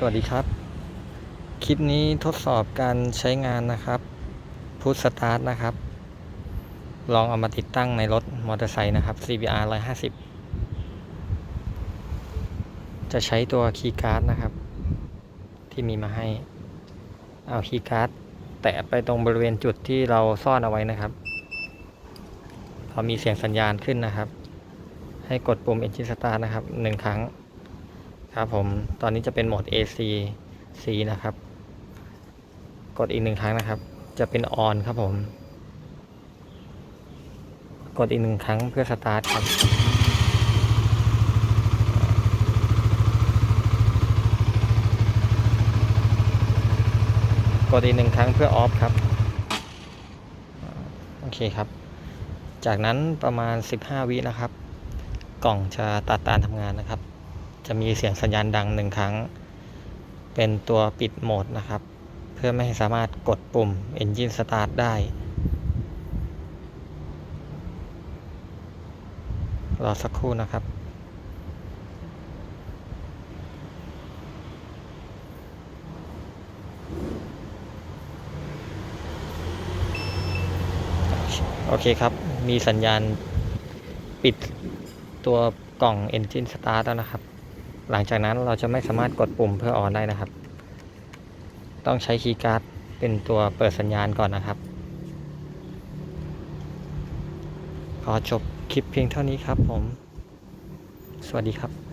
สวัสดีครับ คลิปนี้ทดสอบการใช้งานนะครับพุทสตาร์ทนะครับ ลองเอามาติดตั้งในรถมอเตอร์ไซค์นะครับ CBR 150 จะใช้ตัวคีย์การ์ดนะครับ ที่มีมาให้ เอาคีย์การ์ดแตะไปตรงบริเวณจุดที่เราซ่อนเอาไว้นะครับ พอมีเสียงสัญญาณขึ้นนะครับ ให้กดปุ่ม Engine Start นะครับหนึ่งครั้ง ครับผมตอนนี้จะเป็นโหมด AC C นะครับ กดอีกหนึ่งครั้งนะครับ จะเป็น on ครับผม กดอีกหนึ่งครั้งเพื่อสตาร์ทครับ กดอีกหนึ่งครั้งเพื่อ off ครับ โอเคครับ จากนั้นประมาณ 15 วินะครับ กล่องจะตัดการทำงานนะครับ จะมีเสียงสัญญาณดังหนึ่งครั้ง เป็นตัวปิดโหมดนะครับ เพื่อไม่ให้สามารถกดปุ่ม Engine Start ได้ รอสักครู่นะครับโอเคครับ มีสัญญาณปิดตัวกล่อง Engine Start แล้วนะครับ หลังจากนั้นเราจะไม่สามารถกดปุ่มเพื่อออนได้นะครับ ต้องใช้คีย์การ์ดเป็นตัวเปิดสัญญาณก่อนนะครับ ขอจบคลิปเพียงเท่านี้ครับผม สวัสดีครับ